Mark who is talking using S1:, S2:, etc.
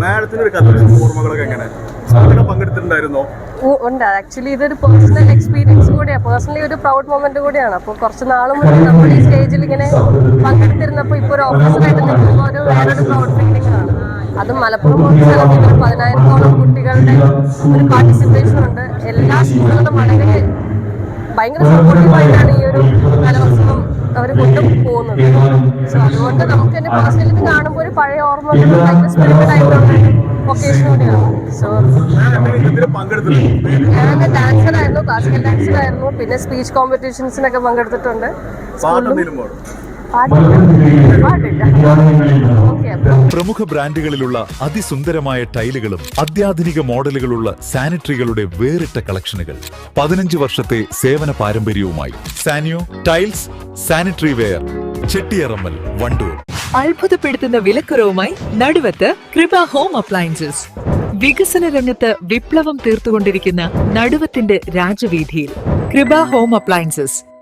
S1: മാഡത്തിന് ഒരു കലോത്സവ ഓർമ്മകളൊക്കെ എങ്ങനെ? പങ്കെടുത്തിട്ടുണ്ടായിരുന്നോ?
S2: ഉണ്ട്. ആക്ച്വലി ഇതൊരു പേഴ്സണൽ എക്സ്പീരിയൻസ് കൂടിയാണ് പേഴ്സണലി ഒരു പ്രൗഡ് മൊമെന്റ് കൂടിയാണ്. അപ്പോൾ കുറച്ച് നാൾ മുന്നേ നമ്മൾ ഈ സ്റ്റേജിൽ ഇങ്ങനെ പങ്കെടുത്തിരുന്നപ്പോൾ ഇപ്പോൾ ഒരു ഓഫീസറായിട്ട് നിൽക്കുമ്പോൾ ഒരു വേറൊരു പ്രൗഡ് അത് മലപ്പുറം പോലുള്ള സ്ഥലത്ത് ഒരു പതിനായിരത്തോളം കുട്ടികളുടെ ഒരു പാർട്ടിസിപ്പേഷൻ ഉണ്ട്. എല്ലാ സ്കൂളുകളും വളരെ ഭയങ്കര സപ്പോർട്ടീവായിട്ടാണ് ഈ ഒരു അതുകൊണ്ട് നമുക്ക് തന്നെ പേഴ്സണലി ഇത് കാണുമ്പോൾ ഒരു പഴയ ഡാൻസറായിരുന്നു പിന്നെ സ്പീച്ച് കോമ്പറ്റീഷൻസിനൊക്കെ പങ്കെടുത്തിട്ടുണ്ട്.
S3: പ്രമുഖ ബ്രാൻഡുകളിലുള്ള അതിസുന്ദരമായ ടൈലുകളും അത്യാധുനിക മോഡലുകളുള്ള സാനിറ്ററികളുടെ വേറിട്ട കളക്ഷനുകൾ. പതിനഞ്ച് വർഷത്തെ സേവന പാരമ്പര്യവുമായി Saniyo tiles sanitary ware. Chettiyarammal Wandoor.
S4: അത്ഭുതപ്പെടുത്തുന്ന വിലക്കുറവുമായി നടുവത്ത് കൃപ ഹോം അപ്ലയൻസസ്. വികസന രംഗത്ത് വിപ്ലവം തീർത്തുകൊണ്ടിരിക്കുന്ന നടുവത്തിന്റെ രാജവീതിയിൽ കൃപ ഹോം അപ്ലയൻസസ്.